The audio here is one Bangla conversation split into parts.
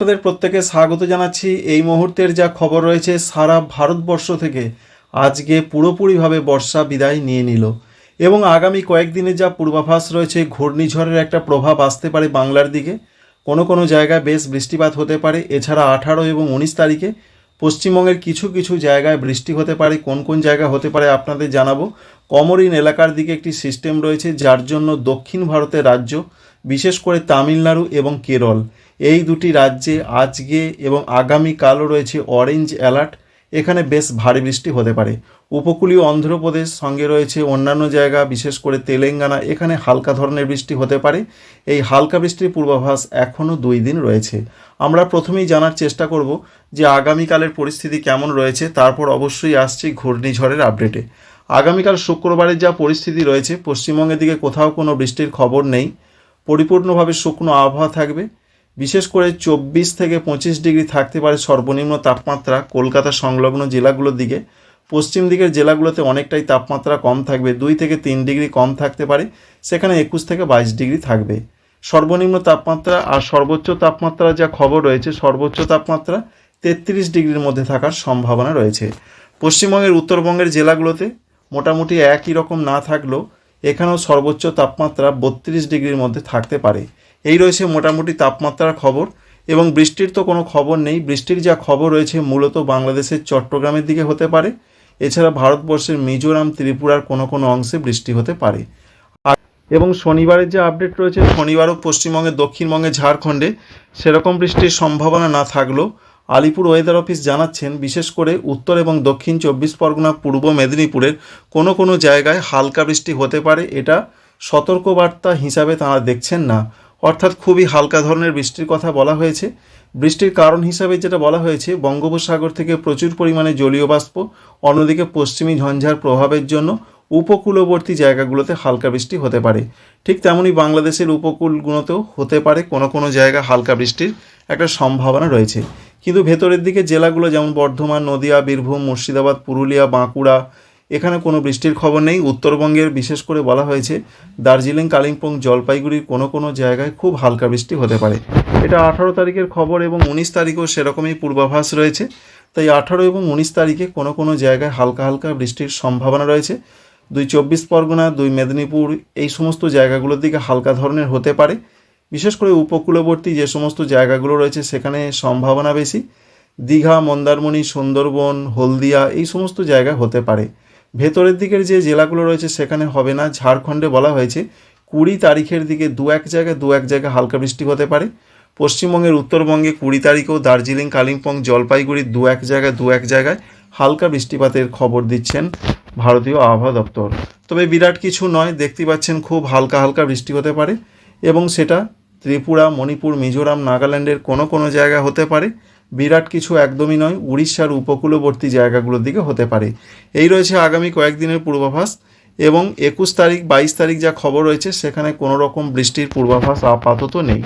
আপনাদের প্রত্যেকে স্বাগত জানাচ্ছি। এই মুহূর্তের যা খবর রয়েছে সারা ভারতবর্ষ থেকে, আজকে পুরোপুরিভাবে বর্ষা বিদায় নিয়ে নিল। এবং আগামী কয়েকদিনে যা পূর্বাভাস রয়েছে, ঘূর্ণিঝড়ের একটা প্রভাব আসতে পারে বাংলার দিকে। কোনো কোনো জায়গায় বেশ বৃষ্টিপাত হতে পারে। এছাড়া আঠারো এবং উনিশ তারিখে পশ্চিমবঙ্গের কিছু কিছু জায়গায় বৃষ্টি হতে পারে। কোন কোন জায়গা হতে পারে আপনাদের জানাব। কমরিন এলাকার দিকে একটি সিস্টেম রয়েছে, যার জন্য দক্ষিণ ভারতের রাজ্য, বিশেষ করে তামিলনাড়ু এবং কেরল। এই দুটি রাজ্যে আজকে এবং আগামীকালও রয়েছে অরেঞ্জ অ্যালার্ট এখানে বেশ ভারী বৃষ্টি হতে পারে। উপকূলীয় অন্ধ্রপ্রদেশ সঙ্গে রয়েছে অন্যান্য জায়গা, বিশেষ করে তেলেঙ্গানা। এখানে হালকা ধরনের বৃষ্টি হতে পারে। এই হালকা বৃষ্টির পূর্বাভাস এখনও দুই দিন রয়েছে। আমরা প্রথমেই জানার চেষ্টা করব যে আগামীকালের পরিস্থিতি কেমন রয়েছে, তারপর অবশ্যই আসছি ঘূর্ণিঝড়ের আপডেটে আগামীকাল শুক্রবারের যা পরিস্থিতি রয়েছে, পশ্চিমবঙ্গের দিকে কোথাও কোনো বৃষ্টির খবর নেই। পরিপূর্ণভাবে শুকনো আবহাওয়া থাকবে। বিশেষ করে চব্বিশ থেকে পঁচিশ ডিগ্রি থাকতে পারে সর্বনিম্ন তাপমাত্রা কলকাতা সংলগ্ন জেলাগুলোর দিকে। পশ্চিম দিকের জেলাগুলোতে অনেকটাই তাপমাত্রা কম থাকবে, দুই থেকে তিন ডিগ্রি কম থাকতে পারে, সেখানে একুশ থেকে বাইশ ডিগ্রি থাকবে। সর্বনিম্ন তাপমাত্রা আর সর্বোচ্চ তাপমাত্রা যা খবর রয়েছে, সর্বোচ্চ তাপমাত্রা তেত্রিশ ডিগ্রির মধ্যে থাকার সম্ভাবনা রয়েছে। পশ্চিমবঙ্গের উত্তরবঙ্গের জেলাগুলোতে মোটামুটি একই রকম না থাকলেও এখানেও সর্বোচ্চ তাপমাত্রা বত্রিশ ডিগ্রির মধ্যে থাকতে পারে। এই রয়েছে মোটামুটি তাপমাত্রার খবর এবং বৃষ্টির তো কোনো খবর নেই। বৃষ্টির যা খবর রয়েছে মূলত বাংলাদেশের চট্টগ্রামের দিকে হতে পারে। এছাড়া ভারতবর্ষের মিজোরাম, ত্রিপুরার কোনো কোনো অংশে বৃষ্টি হতে পারে। এবং শনিবারের যে আপডেট রয়েছে, শনিবারও পশ্চিমবঙ্গে দক্ষিণবঙ্গে ঝাড়খণ্ডে সেরকম বৃষ্টির সম্ভাবনা না থাকলেও আলিপুর ওয়েদার অফিস জানাচ্ছেন, বিশেষ করে উত্তর এবং দক্ষিণ চব্বিশ পরগনা, পূর্ব মেদিনীপুরের কোনো কোনো জায়গায় হালকা বৃষ্টি হতে পারে। এটা সতর্কবার্তা হিসাবে তারা দেখছেন না। অর্থাৎ খুবই হালকা ধরনের বৃষ্টির কথা বলা হয়েছে। বৃষ্টির কারণ হিসাবে যেটা বলা হয়েছে, বঙ্গোপসাগর থেকে প্রচুর পরিমাণে জলীয় বাষ্প, অন্যদিকে পশ্চিমী ঝঞ্ঝার প্রভাবের জন্য উপকূলবর্তী জায়গাগুলোতে হালকা বৃষ্টি হতে পারে। ঠিক তেমনই বাংলাদেশের উপকূলগুলোতেও হতে পারে কোনো কোনো জায়গা হালকা বৃষ্টির একটা সম্ভাবনা রয়েছে। কিন্তু ভেতরের দিকে জেলাগুলো যেমন বর্ধমান, নদিয়া, বীরভূম, মুর্শিদাবাদ, পুরুলিয়া, বাঁকুড়া এখানে কোনো বৃষ্টির খবর নেই। উত্তরবঙ্গের বিশেষ করে বলা হয়েছে, দার্জিলিং, কালিম্পং, জলপাইগুড়ির কোনো কোনো জায়গায় খুব হালকা বৃষ্টি হতে পারে। এটা আঠারো তারিখের খবর এবং উনিশ তারিখেও সেরকমই পূর্বাভাস রয়েছে। তাই আঠারো এবং উনিশ তারিখে কোনো কোনো জায়গায় হালকা হালকা বৃষ্টির সম্ভাবনা রয়েছে। দুই চব্বিশ পরগনা, দুই মেদিনীপুর, এই সমস্ত জায়গাগুলোর দিকে হালকা ধরনের হতে পারে। বিশেষ করে উপকূলবর্তী যে সমস্ত জায়গাগুলো রয়েছে, সেখানে সম্ভাবনা বেশি। দীঘা, মন্দারমণি, সুন্দরবন, হলদিয়া, এই সমস্ত জায়গা হতে পারে। ভেতরের দিকের যে জেলাগুলো রয়েছে সেখানে হবে না। ঝাড়খণ্ডে বলা হয়েছে কুড়ি তারিখের দিকে দু এক জায়গায়, দু এক জায়গায় হালকা বৃষ্টি হতে পারে। পশ্চিমবঙ্গের উত্তরবঙ্গে কুড়ি তারিখেও দার্জিলিং, কালিম্পং জলপাইগুড়ির দু এক জায়গায়, দু এক জায়গায় হালকা বৃষ্টিপাতের খবর দিচ্ছেন ভারতীয় আবহাওয়া দপ্তর। তবে বিরাট কিছু নয়, দেখতে পাচ্ছেন খুব হালকা হালকা বৃষ্টি হতে পারে এবং সেটা ত্রিপুরা, মণিপুর, মিজোরাম, নাগাল্যান্ডের কোনো কোনো জায়গা হতে পারে। বিরাট কিছু একদমই নয়, উড়িষ্যার উপকূলবর্তী জায়গাগুলোর দিকে হতে পারে। এই রয়েছে আগামী কয়েকদিনের পূর্বাভাস এবং একুশ তারিখ, বাইশ তারিখ যা খবর রয়েছে, সেখানে কোনো রকম বৃষ্টির পূর্বাভাস আপাতত নেই।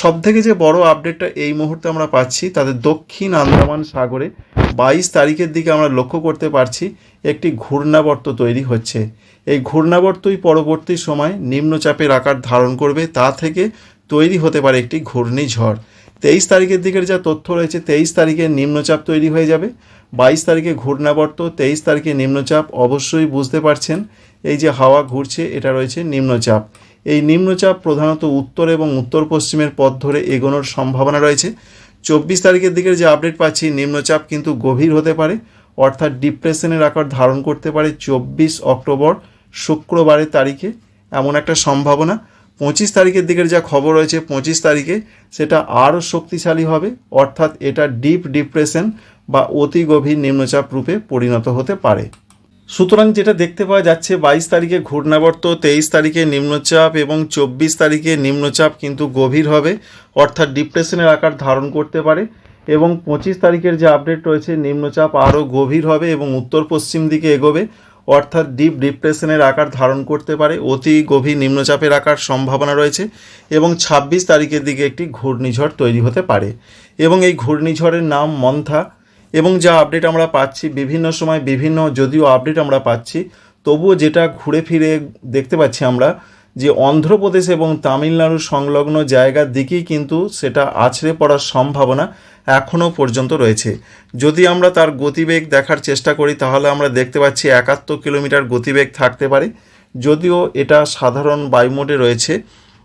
সব থেকে যে বড় আপডেটটা এই মুহূর্তে আমরা পাচ্ছি, তাদের দক্ষিণ আন্দামান সাগরে বাইশ তারিখের দিকে আমরা লক্ষ্য করতে পারছি, একটি ঘূর্ণাবর্ত তৈরি হচ্ছে। এই ঘূর্ণাবর্তই পরবর্তী সময় নিম্নচাপের আকার ধারণ করবে, তা থেকে তৈরি হতে পারে একটি ঘূর্ণিঝড়। তেইশ তারিখের দিকের যা তথ্য রয়েছে, তেইশ তারিখে নিম্নচাপ তৈরি হয়ে যাবে। বাইশ তারিখে ঘূর্ণাবর্ত, তেইশ তারিখে নিম্নচাপ, অবশ্যই বুঝতে পারছেন, এই যে হাওয়া ঘুরছে, এটা রয়েছে নিম্নচাপ। এই নিম্নচাপ প্রধানত উত্তর এবং উত্তর পশ্চিমের পথ ধরে এগোনোর সম্ভাবনা রয়েছে। চব্বিশ তারিখের দিকের যে আপডেট পাচ্ছি, নিম্নচাপ কিন্তু গভীর হতে পারে, অর্থাৎ ডিপ্রেশনের আকার ধারণ করতে পারে চব্বিশ অক্টোবর শুক্রবারের তারিখে, এমন একটা সম্ভাবনা। পঁচিশ তারিখের দিকের যা খবর রয়েছে পঁচিশ তারিখে সেটা আরও শক্তিশালী হবে, অর্থাৎ এটা ডিপ ডিপ্রেশন বা অতি গভীর নিম্নচাপ রূপে পরিণত হতে পারে। সুতরাং যেটা দেখতে পাওয়া যাচ্ছে, বাইশ তারিখে ঘূর্ণাবর্ত, তেইশ তারিখে নিম্নচাপ এবং চব্বিশ তারিখে নিম্নচাপ কিন্তু গভীর হবে, অর্থাৎ ডিপ্রেশনের আকার ধারণ করতে পারে এবং পঁচিশ তারিখের যে আপডেট রয়েছে, নিম্নচাপ আরও গভীর হবে এবং উত্তর পশ্চিম দিকে এগোবে অর্থাৎ ডিপ ডিপ্রেশনের আকার ধারণ করতে পারে, অতি গভীর নিম্নচাপের আকার সম্ভাবনা রয়েছে এবং ছাব্বিশ তারিখের দিকে একটি ঘূর্ণিঝড় তৈরি হতে পারে। এবং এই ঘূর্ণিঝড়ের নাম মন্থা এবং যা আপডেট আমরা পাচ্ছি বিভিন্ন সময় বিভিন্ন যদিও আপডেট আমরা পাচ্ছি, তবুও যেটা ঘুরে ফিরে দেখতে পাচ্ছি আমরা যে অন্ধ্রপ্রদেশ এবং তামিলনাড়ু সংলগ্ন জায়গার দিকেই কিন্তু সেটা আছড়ে পড়ার সম্ভাবনা এখনও পর্যন্ত রয়েছে। যদি আমরা তার গতিবেগ দেখার চেষ্টা করি, তাহলে আমরা দেখতে পাচ্ছি একাত্তর কিলোমিটার গতিবেগ থাকতে পারে। যদিও এটা সাধারণ বায়ুমোডে রয়েছে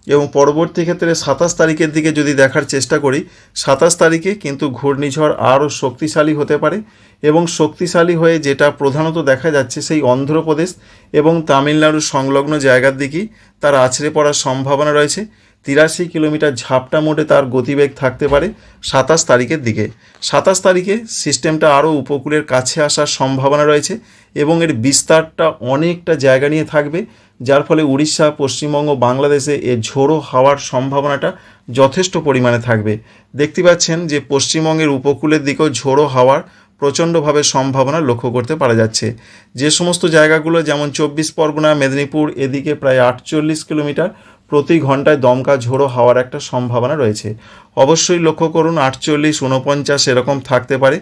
এবং পরবর্তী ক্ষেত্রে সাতাশ তারিখের দিকে যদি দেখার চেষ্টা করি, সাতাশ তারিখে কিন্তু ঘূর্ণিঝড় আরও শক্তিশালী হতে পারে এবং শক্তিশালী হয়ে যেটা প্রধানত দেখা যাচ্ছে সেই অন্ধ্রপ্রদেশ এবং তামিলনাড়ু সংলগ্ন জায়গার দিকেই তার আছড়ে পড়ার সম্ভাবনা রয়েছে। তিরাশি কিলোমিটার ঝাপটা মোটে তার গতিবেগ থাকতে পারে সাতাশ তারিখের দিকে। সাতাশ তারিখে সিস্টেমটা আরও উপকূলের কাছে আসার সম্ভাবনা রয়েছে এবং এর বিস্তারটা অনেকটা জায়গা নিয়ে থাকবে। যার ফলে উড়িষ্যা, পশ্চিমবঙ্গ, বাংলাদেশে এ ঝোড়ো হাওয়ার সম্ভাবনাটা যথেষ্ট পরিমাণে থাকবে। দেখতে পাচ্ছেন যে পশ্চিমবঙ্গের উপকূলের দিকেও ঝোড়ো হাওয়ার প্রচণ্ডভাবে সম্ভাবনা লক্ষ্য করতে পারা যাচ্ছে। যে সমস্ত জায়গাগুলো যেমন চব্বিশ পরগনা, মেদিনীপুর, এদিকে প্রায় আটচল্লিশ কিলোমিটার প্রতি ঘন্টায় দমকা ঝোড়ো হাওয়ার একটা সম্ভাবনা রয়েছে। অবশ্যই লক্ষ্য করুন, আটচল্লিশ উনপঞ্চাশ এরকম থাকতে পারে।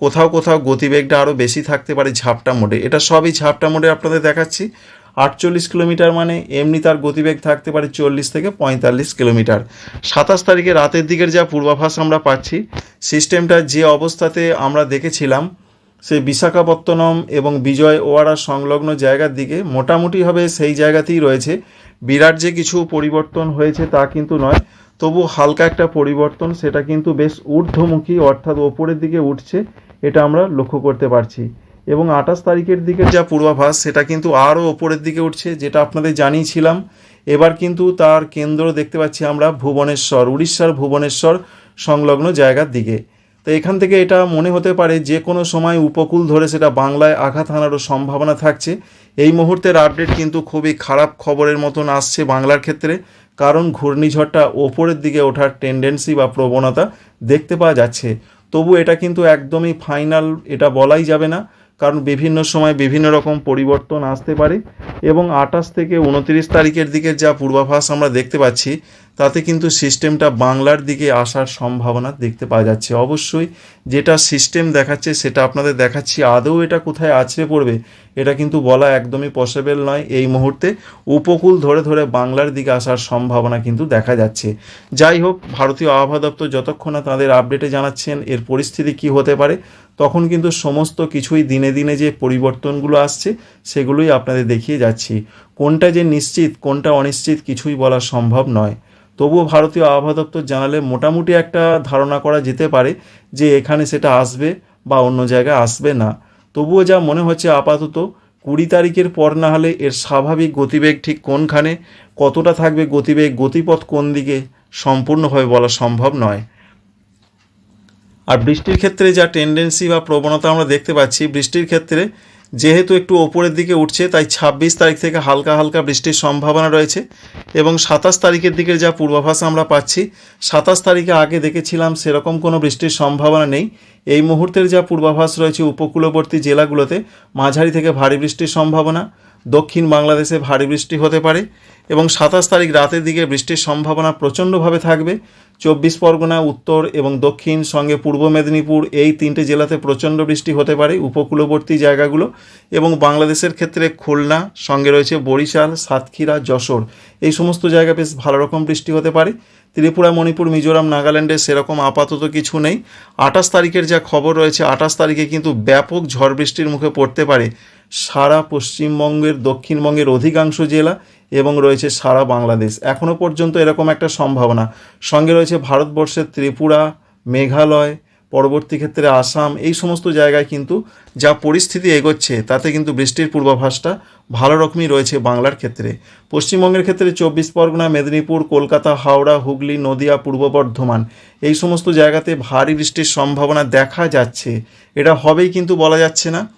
কোথাও কোথাও গতিবেগটা আরও বেশি থাকতে পারে ঝাপটা মোডে। এটা সবই ঝাপটা মোডে আপনাদের দেখাচ্ছি। আটচল্লিশ কিলোমিটার মানে এমনি তার গতিবেগ থাকতে পারে চল্লিশ থেকে পঁয়তাল্লিশ কিলোমিটার। সাতাশ তারিখে রাতের দিকের যা পূর্বাভাস আমরা পাচ্ছি, সিস্টেমটা যে অবস্থাতে আমরা দেখেছিলাম সে বিশাখাপত্তনম এবং বিজয় ওয়ারা সংলগ্ন জায়গার দিকে মোটামুটিভাবে সেই জায়গাতেই রয়েছে। বিরাট যে কিছু পরিবর্তন হয়েছে তা কিন্তু নয়, তবু হালকা একটা পরিবর্তন সেটা কিন্তু বেশ ঊর্ধ্বমুখী অর্থাৎ ওপরের দিকে উঠছে, এটা আমরা লক্ষ্য করতে পারছি। এবং আঠাশ তারিখের দিকের যা পূর্বাভাস, সেটা কিন্তু আরও ওপরের দিকে উঠছে, যেটা আপনাদের জানিয়েছিলাম। এবার কিন্তু তার কেন্দ্র দেখতে পাচ্ছি আমরা ভুবনেশ্বর, উড়িষ্যার ভুবনেশ্বর সংলগ্ন জায়গার দিকে। তো এখান থেকে এটা মনে হতে পারে যে কোনো সময় উপকূল ধরে সেটা বাংলায় আঘাত হানারও সম্ভাবনা থাকছে। এই মুহূর্তের আপডেট কিন্তু খুবই খারাপ খবরের মতন আসছে বাংলার ক্ষেত্রে, কারণ ঘূর্ণিঝড়টা ওপরের দিকে ওঠার টেন্ডেন্সি বা প্রবণতা দেখতে পাওয়া যাচ্ছে। তবু এটা কিন্তু একদমই ফাইনাল এটা বলাই যাবে না। কারণ বিভিন্ন সময় বিভিন্ন রকম পরিবর্তন আসতে পারে এবং আঠাশ থেকে উনত্রিশ তারিখের দিকে যা পূর্বাভাস আমরা দেখতে পাচ্ছি তাতে কিন্তু সিস্টেমটা বাংলার দিকে আসার সম্ভাবনা দেখতে পাওয়া যাচ্ছে। অবশ্যই যেটা সিস্টেম দেখাচ্ছে সেটা আপনাদের দেখাচ্ছি। আদৌ এটা কোথায় আছড়ে পড়বে, এটা কিন্তু বলা একদমই পসিবল নয়। এই মুহূর্তে উপকূল ধরে ধরে বাংলার দিকে আসার সম্ভাবনা কিন্তু দেখা যাচ্ছে। যাই হোক, ভারতীয় আবহাওয়া দপ্তর যতক্ষণ না তাদের আপডেটে জানাচ্ছেন এর পরিস্থিতি কি হতে পারে, তখন কিন্তু সমস্ত কিছুই দিনে দিনে যে পরিবর্তনগুলো আসছে সেগুলোই আপনাদের দেখিয়ে যাচ্ছি। কোনটা যে নিশ্চিত, কোনটা অনিশ্চিত কিছুই বলা সম্ভব নয়। তবুও ভারতীয় আবহাওয়া দপ্তর জানালে মোটামুটি একটা ধারণা করা যেতে পারে যে এখানে সেটা আসবে বা অন্য জায়গায় আসবে না। তবুও যা মনে হচ্ছে আপাতত, কুড়ি তারিখের পর না হলে এর স্বাভাবিক গতিবেগ ঠিক কোনখানে, কতটা থাকবে গতিবেগ, গতিপথ কোন দিকে সম্পূর্ণভাবে বলা সম্ভব নয়। আর বৃষ্টির ক্ষেত্রে যা টেন্ডেন্সি বা প্রবণতা আমরা দেখতে পাচ্ছি, বৃষ্টির ক্ষেত্রে যেহেতু একটু ওপরের দিকে উঠছে, তাই ছাব্বিশ তারিখ থেকে হালকা হালকা বৃষ্টির সম্ভাবনা রয়েছে এবং সাতাশ তারিখের দিকে যা পূর্বাভাস আমরা পাচ্ছি, সাতাশ তারিখে আগে দেখেছিলাম সেরকম কোনো বৃষ্টির সম্ভাবনা নেই। এই মুহূর্তের যা পূর্বাভাস রয়েছে উপকূলবর্তী জেলাগুলোতে, মাঝারি থেকে ভারী বৃষ্টির সম্ভাবনা। দক্ষিণ বাংলাদেশে ভারী বৃষ্টি হতে পারে এবং সাতাশ তারিখ রাতের দিকে বৃষ্টির সম্ভাবনা প্রচণ্ডভাবে থাকবে। চব্বিশ পরগনা, উত্তর এবং দক্ষিণ, সঙ্গে পূর্ব মেদিনীপুর এই তিনটে জেলাতে প্রচণ্ড বৃষ্টি হতে পারে উপকূলবর্তী জায়গাগুলো এবং বাংলাদেশের ক্ষেত্রে খুলনা, সঙ্গে রয়েছে বরিশাল, সাতক্ষীরা, যশোর। এই সমস্ত জায়গা বেশ ভালো রকম বৃষ্টি হতে পারে। ত্রিপুরা, মণিপুর, মিজোরাম, নাগাল্যান্ডে সেরকম আপাতত কিছু নেই। আঠাশ তারিখের যা খবর রয়েছে, আঠাশ তারিখে কিন্তু ব্যাপক ঝড় বৃষ্টির মুখে পড়তে পারে সারা পশ্চিমবঙ্গের, দক্ষিণবঙ্গের অধিকাংশ জেলা এবং রয়েছে সারা বাংলাদেশ। এখনও পর্যন্ত এরকম একটা সম্ভাবনা। সঙ্গে রয়েছে ভারতবর্ষের ত্রিপুরা, মেঘালয়, পরবর্তী ক্ষেত্রে আসাম, এই সমস্ত জায়গায় কিন্তু যা পরিস্থিতি এগোচ্ছে, তাতে কিন্তু বৃষ্টির পূর্বাভাসটা ভালো রকমই রয়েছে বাংলার ক্ষেত্রে। পশ্চিমবঙ্গের ক্ষেত্রে চব্বিশ পরগনা, মেদিনীপুর, কলকাতা, হাওড়া, হুগলি, নদিয়া, পূর্ব বর্ধমান, এই সমস্ত জায়গাতে ভারী বৃষ্টির সম্ভাবনা দেখা যাচ্ছে। এটা হবেই কিন্তু বলা যাচ্ছে না।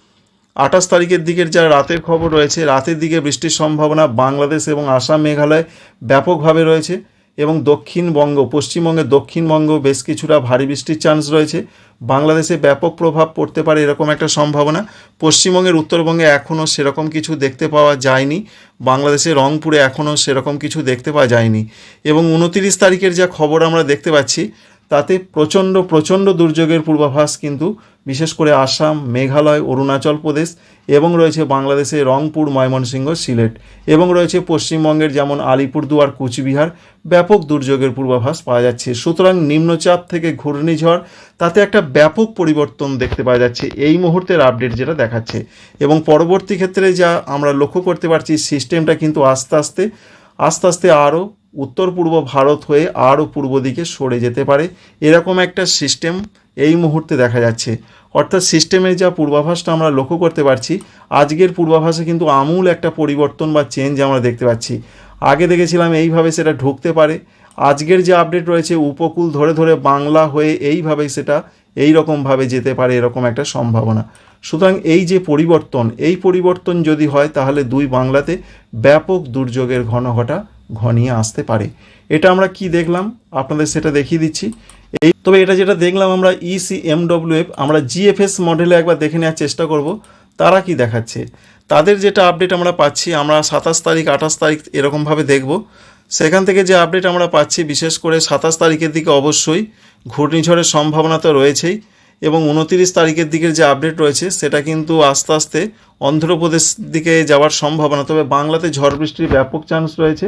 আঠাশ তারিখের দিকের যা রাতের খবর রয়েছে, রাতের দিকে বৃষ্টির সম্ভাবনা বাংলাদেশ এবং আসাম মেঘালয় ব্যাপকভাবে রয়েছে এবং দক্ষিণবঙ্গ, পশ্চিমবঙ্গের দক্ষিণবঙ্গ বেশ কিছুটা ভারী বৃষ্টির চান্স রয়েছে। বাংলাদেশে ব্যাপক প্রভাব পড়তে পারে এরকম একটা সম্ভাবনা। পশ্চিমবঙ্গের উত্তরবঙ্গে এখনও সেরকম কিছু দেখতে পাওয়া যায়নি। বাংলাদেশের রংপুরে এখনও সেরকম কিছু দেখতে পাওয়া যায়নি। এবং উনতিরিশ তারিখের যা খবর আমরা দেখতে পাচ্ছি তাতে প্রচণ্ড প্রচণ্ড দুর্যোগের পূর্বাভাস কিন্তু বিশেষ করে আসাম, মেঘালয়, অরুণাচল প্রদেশ এবং রয়েছে বাংলাদেশে রংপুর, ময়মনসিংহ, সিলেট এবং রয়েছে পশ্চিমবঙ্গের যেমন আলিপুরদুয়ার, কুচবিহার ব্যাপক দুর্যোগের পূর্বাভাস পাওয়া যাচ্ছে। সুতরাং নিম্নচাপ থেকে ঘূর্ণিঝড়, তাতে একটা ব্যাপক পরিবর্তন দেখতে পাওয়া যাচ্ছে এই মুহূর্তের আপডেট যেটা দেখাচ্ছে। এবং পরবর্তী ক্ষেত্রে যা আমরা লক্ষ্য করতে পারছি, সিস্টেমটা কিন্তু আস্তে আস্তে আস্তে আস্তে আরও উত্তর পূর্ব ভারত হয়ে আরও পূর্ব দিকে সরে যেতে পারে। এরকম একটা সিস্টেম এই মুহূর্তে দেখা যাচ্ছে। অর্থাৎ সিস্টেমের যা পূর্বাভাসটা আমরা লক্ষ্য করতে পারছি, আজকের পূর্বাভাসে কিন্তু আমূল একটা পরিবর্তন বা চেঞ্জ আমরা দেখতে পাচ্ছি। আগে দেখেছিলাম এইভাবে সেটা ঢুকতে পারে। আজকের যে আপডেট রয়েছে, উপকূল ধরে ধরে বাংলা হয়ে এইভাবেই সেটা এই রকমভাবে যেতে পারে, এরকম একটা সম্ভাবনা। সুতরাং এই যে পরিবর্তন, এই পরিবর্তন যদি হয়, তাহলে দুই বাংলাতে ব্যাপক দুর্যোগের ঘনঘটা ঘনিয়ে আসতে পারে। এটা আমরা কি দেখলাম? আপনাদের সেটা দেখিয়ে দিচ্ছি। এই তবে এটা যেটা দেখলাম আমরা E ইসি এমডব্লিউএফ আমরা জিএফএস মডেলে একবার দেখে নেওয়ার চেষ্টা করব। তারা কি দেখাচ্ছে? তাদের যেটা আপডেট আমরা পাচ্ছি, আমরা সাতাশ তারিখ, আঠাশ তারিখ এরকমভাবে দেখব। সেখান থেকে যে আপডেট আমরা পাচ্ছি, বিশেষ করে সাতাশ তারিখের দিকে অবশ্যই ঘূর্ণিঝড়ের সম্ভাবনা তো রয়েছেই। এবং উনতিরিশ তারিখের দিকের যে আপডেট রয়েছে, সেটা কিন্তু আস্তে আস্তে অন্ধ্রপ্রদেশ দিকে যাওয়ার সম্ভাবনা। তবে বাংলাতে ঝড় বৃষ্টির ব্যাপক চান্স রয়েছে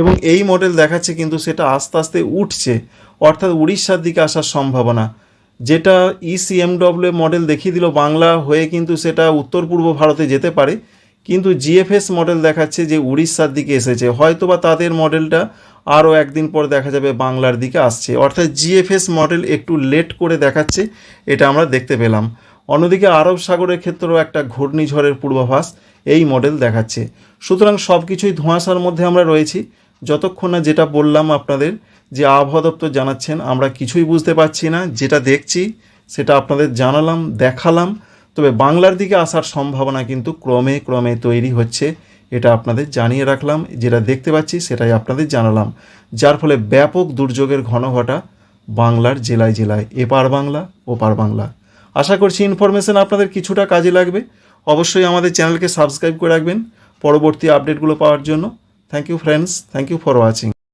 এবং এই মডেল দেখাচ্ছে কিন্তু সেটা আস্তে আস্তে উঠছে, অর্থাৎ উড়িষ্যার দিকে আসার সম্ভাবনা। যেটা E ইসিএমডব্লিউ মডেল দেখিয়ে দিল, বাংলা হয়ে কিন্তু সেটা উত্তর পূর্ব ভারতে যেতে পারে। কিন্তু জিএফএস মডেল দেখাচ্ছে যে উড়িষ্যার দিকে এসেছে। হয়তোবা তাদের মডেলটা আরও একদিন পর দেখা যাবে বাংলার দিকে আসছে। অর্থাৎ জিএফএস মডেল একটু লেট করে দেখাচ্ছে, এটা আমরা দেখতে পেলাম। অন্যদিকে আরব সাগরের ক্ষেত্রেও একটা ঘূর্ণিঝড়ের পূর্বাভাস এই মডেল দেখাচ্ছে। সুতরাং সব কিছুই ধোঁয়াশার মধ্যে আমরা রয়েছি। যতক্ষণ না যেটা বললাম আপনাদের, যে আবহাওয়া দপ্তর জানাচ্ছেন, আমরা কিছুই বুঝতে পারছি না। যেটা দেখছি, সেটা আপনাদের জানালাম, দেখালাম। তবে বাংলার দিকে আসার সম্ভাবনা কিন্তু ক্রমে ক্রমে তৈরি হচ্ছে। এটা আপনাদের জানিয়ে রাখলাম, যেটা দেখতে পাচ্ছি সেটাই আপনাদের জানালাম। যার ফলে ব্যাপক দুর্যোগের ঘন ঘটা বাংলার জেলায় জেলায়, এপার বাংলা, ওপার বাংলা। আশা করছি ইনফরমেশান আপনাদের কিছুটা কাজে লাগবে। অবশ্যই আমাদের চ্যানেলকে সাবস্ক্রাইব করে রাখবেন, পরবর্তী আপডেটগুলো পাওয়ার জন্য। Thank you friends thank you for watching